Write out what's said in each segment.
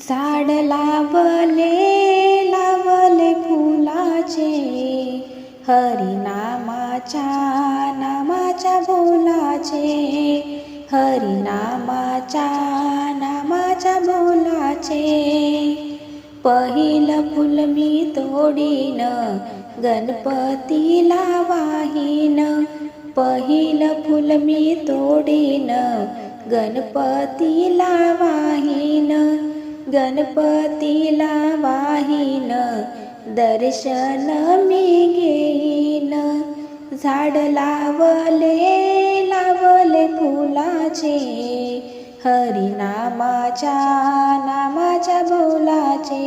झाड लावले लावले फुलाचे. हरिनामाच्या नामाच्या बोलाचे. हरिनामाच्या नामाच्या बोलाचे. पहिलं फुल मी तोडीन गणपतीला वाहीन. पहिलं फुल मी तोडीन गणपतीला वाहीन. गणपतीला वाहीन दर्शन मी घेईन. झाड लावले लावले फुलाचे हरिनामाच्या नामाच्या बोलाचे.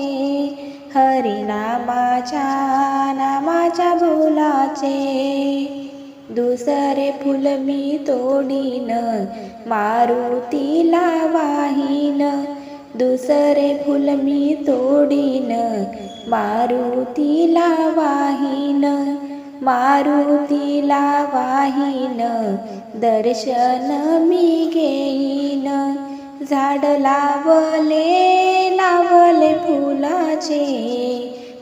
हरिनामाच्या नामाच्या बोलाचे. दुसरे फुल मी तोडीन मारुतीला वाहीन सरे फुल मी तोडीन. मारुतीला वाहीन. मारुतीला वाहीन. दर्शन मी घेईन. झाड लावले लावले फुलाचे.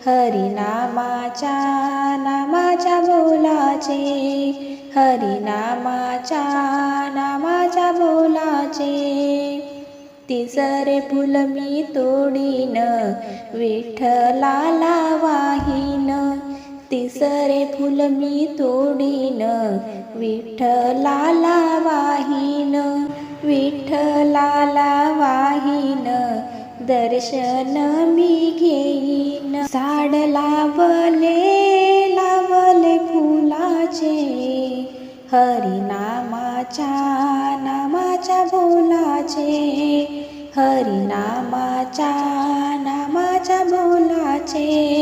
हरिनामाच्या नामाच्या बोलाचे हरिनामाच्या तिसरे फुल मी तोडीन विठ्ठलाला वाहीन तिसरे फुल मी तोडीन विठ्ठलाला वाहीन विठ्ठलाला वाहीन दर्शन मी घेईन. झाड लावले लावले फुलाचे हरिनामाच्या नामाच्या बोलाचे. हरिनामाच्या नामाच्या बोलाचे.